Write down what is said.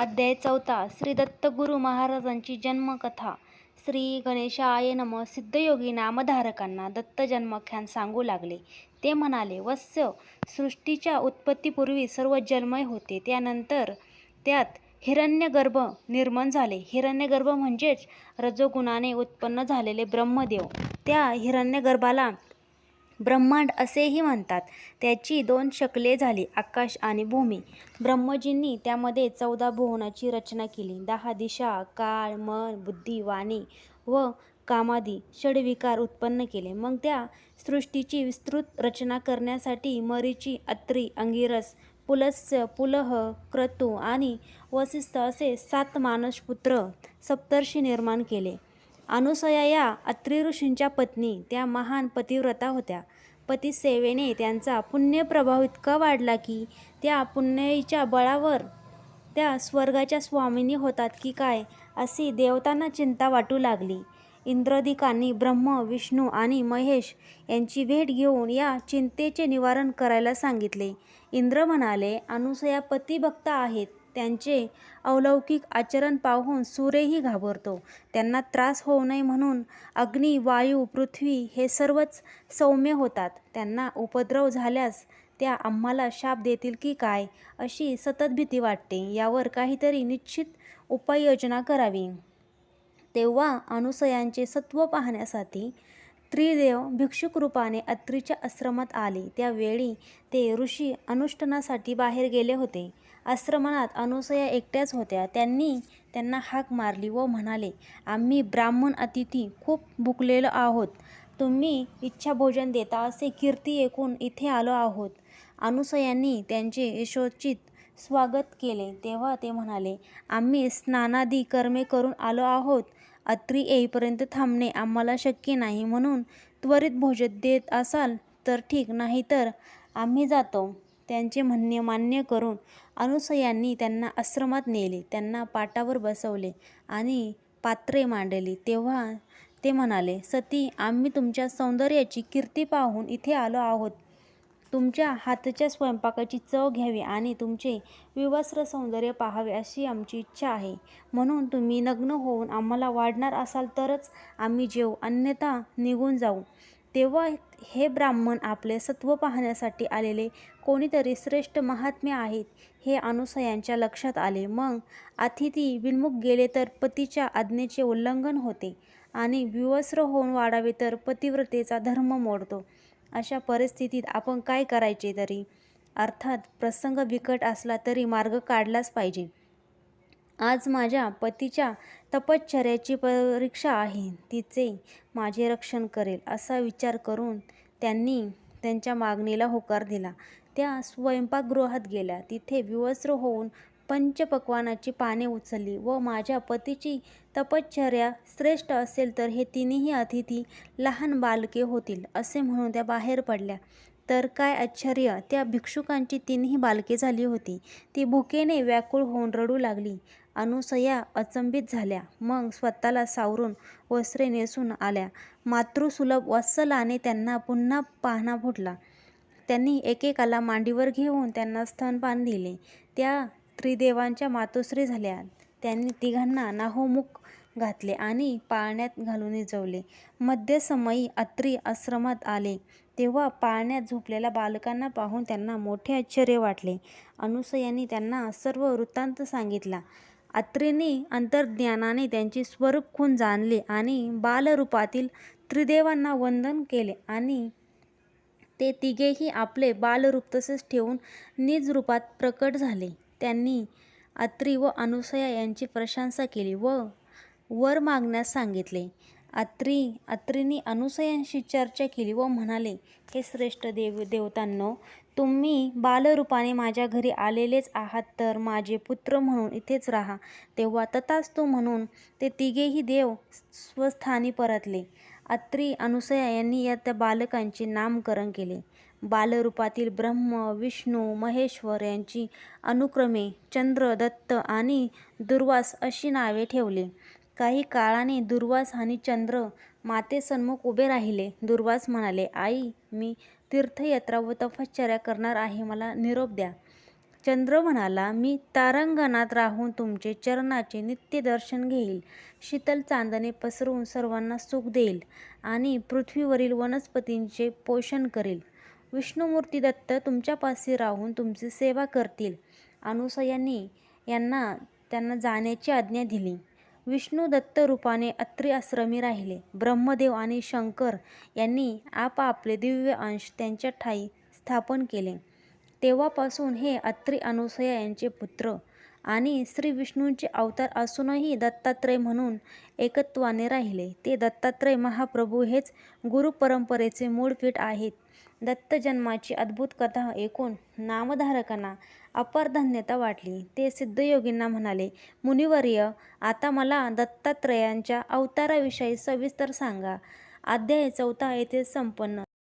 अध्याय चौथा श्री दत्तगुरू महाराजांची जन्मकथा. श्री गणेशाय नम. सिद्धयोगी नामधारकांना दत्त जन्माख्यान सांगू लागले. ते म्हणाले वत्स्य सृष्टीच्या उत्पत्तीपूर्वी सर्व जन्मय होते. त्यानंतर त्यात हिरण्यगर्भ निर्माण झाले. हिरण्यगर्भ म्हणजेच रजोगुणाने उत्पन्न झालेले ब्रह्मदेव. त्या हिरण्यगर्भाला ब्रह्मांड असेही म्हणतात. त्याची दोन शकले झाली आकाश आणि भूमी. ब्रह्मजींनी त्यामध्ये चौदा भुवनाची रचना केली. दहा दिशा काळ मन बुद्धी वाणी व कामादी षडविकार उत्पन्न केले. मग त्या सृष्टीची विस्तृत रचना करण्यासाठी मरीची अत्री अंगिरस पुलस्य पुलह क्रतू आणि वसिष्ठ असे सात मानसपुत्र सप्तर्षी निर्माण केले. अनुसया या अत्री ऋषींच्या पत्नी त्या महान पतिव्रता होत्या. पतिसेवेने त्यांचा पुण्यप्रभाव इतका वाढला की त्या पुण्याईच्या बळावर त्या स्वर्गाच्या स्वामिनी होतात की काय अशी देवतांना चिंता वाटू लागली. इंद्रदिकांनी ब्रह्म विष्णू आणि महेश यांची भेट घेऊन या चिंतेचे निवारण करायला सांगितले. इंद्र म्हणाले अनुसया पतिभक्त आहेत. त्यांचे अलौकिक आचरण पाहून सूर्यही घाबरतो. त्यांना त्रास होऊ नये म्हणून अग्नी वायू पृथ्वी हे सर्वच सौम्य होतात. त्यांना उपद्रव झाल्यास त्या आम्हाला शाप देतील की काय अशी सतत भीती वाटते. यावर काहीतरी निश्चित उपाययोजना करावी. तेव्हा अनुसयांचे सत्व पाहण्यासाठी त्रिदेव भिक्षुक रूपाने अत्रीच्या आश्रमात आले. त्यावेळी ते ऋषी अनुष्ठानासाठी बाहेर गेले होते. आश्रमात अनुसया एकट्याच होत्या. त्यांनी त्यांना हाक मारली व म्हणाले आम्ही ब्राह्मण अतिथी खूप भुकलेलो आहोत. तुम्ही इच्छा भोजन देता असे कीर्ती ऐकून इथे आलो आहोत अनुसयांनी त्यांचे यशोचित स्वागत केले. तेव्हा ते म्हणाले आम्ही स्नानादी कर्मे करून आलो आहोत. अत्री येईपर्यंत थांबणे आम्हाला शक्य नाही. म्हणून त्वरित भोजन देत असाल तर ठीक नाहीतर आम्ही जातो. त्यांचे म्हणणे मान्य करून अनुसयांनी त्यांना आश्रमात नेले. त्यांना पाटावर बसवले आणि पात्रे मांडली. तेव्हा ते म्हणाले सती आम्ही तुमच्या सौंदर्याची कीर्ती पाहून इथे आलो आहोत. तुमच्या हातच्या स्वयंपाकाची चव घ्यावी आणि तुमचे विवस्त्र सौंदर्य पाहावे अशी आमची इच्छा आहे. म्हणून तुम्ही नग्न होऊन आम्हाला वाढणार असाल तरच आम्ही जेवू अन्यथा निघून जाऊ. तेव्हा हे ब्राह्मण आपले सत्व पाहण्यासाठी आलेले कोणीतरी श्रेष्ठ महात्म्य आहेत हे अनुसयांच्या लक्षात आले. मग अतिथी विनमुख गेले तर पतीच्या आज्ञेचे उल्लंघन होते आणि विवस्त्र होऊन वाढावे तर पतिव्रतेचा धर्म मोडतो. अशा परिस्थितीत आपण काय करायचे तरी? अर्थात प्रसंग बिकट असला तरी मार्ग काढलाच पाहिजे. आज माझ्या पतीच्या तपश्चर्याची परीक्षा आहे. तिचे माझे रक्षण करेल असा विचार करून त्यांनी त्यांच्या मागणीला होकार दिला. त्या स्वयंपाकगृहात गेल्या. तिथे विवस्त्र होऊन पंचपक्वानाची पाने उचलली व माझ्या पतीची तपश्चर्या श्रेष्ठ असेल तर हे तिन्ही अतिथी लहान बालके होतील असे म्हणून त्या बाहेर पडल्या. तर काय आश्चर्य त्या भिक्षुकांची तिन्ही बालके झाली होती. ती भुकेने व्याकुळ होऊन रडू लागली. अनुसया अचंबित झाल्या. मग स्वतःला सावरून वस्त्रे नेसून आल्या. मातृसुलभ वत्सलाने त्यांना पुन्हा पाहणा फुटला. त्यांनी एकेकाला मांडीवर घेऊन त्यांना स्तनपान दिले. त्या त्रिदेवांच्या मातोश्री झाल्या त्यांनी तिघांना नाहोमुख घातले आणि पाळण्यात घालून निजवले मध्यसमयी अत्री आश्रमात आले. तेव्हा पाळण्यात झोपलेल्या बालकांना पाहून त्यांना मोठे आश्चर्य वाटले. अनुसयांनी त्यांना सर्व वृत्तांत सांगितला. अत्रींनी अंतर्ज्ञानाने त्यांची स्वरूप खून जाणले आणि बालरूपातील त्रिदेवांना वंदन केले आणि ते तिघेही आपले बालरूप तसेच ठेवून निज रूपात प्रकट झाले. त्यांनी अत्री व अनुसया यांची प्रशंसा केली व वर मागण्यास सांगितले. अत्री अत्रींनी अनुसयांशी चर्चा केली व म्हणाले हे श्रेष्ठ देव देवतांनो तुम्ही बालरूपाने माझ्या घरी आलेलेच आहात तर माझे पुत्र म्हणून इथेच राहा तेव्हा तथास्तू म्हणून ते तिघेही देव स्वस्थानी परतले. अत्री अनुसया यांनी या त्या बालकांचे नामकरण केले. बालरूपातील ब्रह्म विष्णू महेश्वर यांची अनुक्रमे चंद्र दत्त आणि दुर्वास अशी नावे ठेवली. काही काळाने दुर्वास आणि चंद्र मातेसन्मुख उभे राहिले. दुर्वास म्हणाले आई मी तीर्थयात्रा व तपश्चर्या करणार आहे मला निरोप द्या. चंद्र म्हणाला मी तारांगणात राहून तुमचे चरणाचे नित्य दर्शन घेईल. शीतल चांदणे पसरवून सर्वांना सुख देईल आणि पृथ्वीवरील वनस्पतींचे पोषण करेल. विष्णुमूर्ती दत्त तुमच्यापाशी राहून तुमची सेवा करतील. अनुसयांनी यांना त्यांना जाण्याची आज्ञा दिली. विष्णू दत्त रूपाने अत्री आश्रमी राहिले. ब्रह्मदेव आणि शंकर यांनी आपापले दिव्य अंश त्यांच्या ठायी स्थापन केले. तेव्हापासून हे अत्री अनुसया यांचे पुत्र आणि श्री विष्णूंचे अवतार असूनही दत्तात्रय म्हणून एकत्वाने राहिले. ते दत्तात्रय महाप्रभू हेच गुरुपरंपरेचे मूळ पीठ आहेत. दत्त जन्माची अद्भुत कथा ऐकून नामधारकांना अपार धन्यता वाटली. ते सिद्धयोगींना म्हणाले मुनिवर्य आता मला दत्तात्रयांच्या अवताराविषयी सविस्तर सांगा. अध्याय चौथा येथे संपन्न.